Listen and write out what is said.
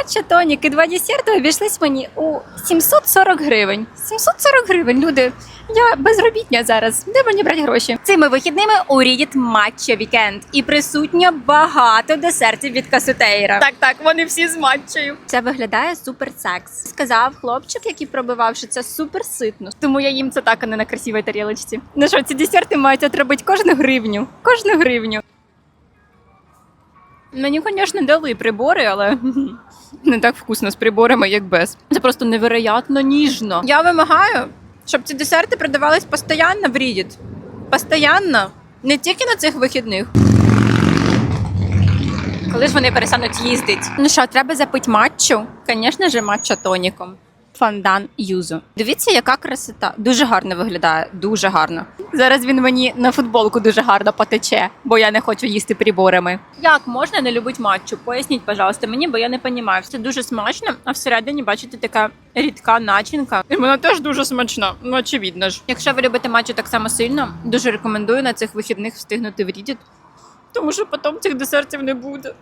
матча тонік і два десерти обійшлись мені у 740 гривень. 740 гривень, люди. Я безробітня зараз. Де мені брати гроші? Цими вихідними у Рідіт матча вікенд і присутньо багато десертів від Касутейра. Так, так, вони всі з матчею. Це виглядає супер секс. Сказав хлопчик, який пробивав, що це супер ситно. Тому я їм це так, а не на красивій тарілочці. Ну що, ці десерти мають отримати кожну гривню. Кожну гривню. Мені, звісно, дали прибори, але не так вкусно з приборами, як без. Це просто невероятно ніжно. Я вимагаю, щоб ці десерти продавались постійно в Рідіт. Постоянно, Не тільки на цих вихідних. Коли ж вони перестануть їздити? Ну що, треба запити матчу? Звісно ж, матча тоніком. Фондан юзу. Дивіться, яка красота. Дуже гарно виглядає. Дуже гарно. Зараз він мені на футболку дуже гарно потече, бо я не хочу їсти приборами. Як можна не любити матчу? Поясніть, пожалуйста, мені, бо я не розумію. Це дуже смачно, а всередині, бачите, така рідка начинка. І вона теж дуже смачна, ну очевидно ж. Якщо ви любите матчу так само сильно, дуже рекомендую на цих вихідних встигнути в Reddit, тому що потім цих десертів не буде.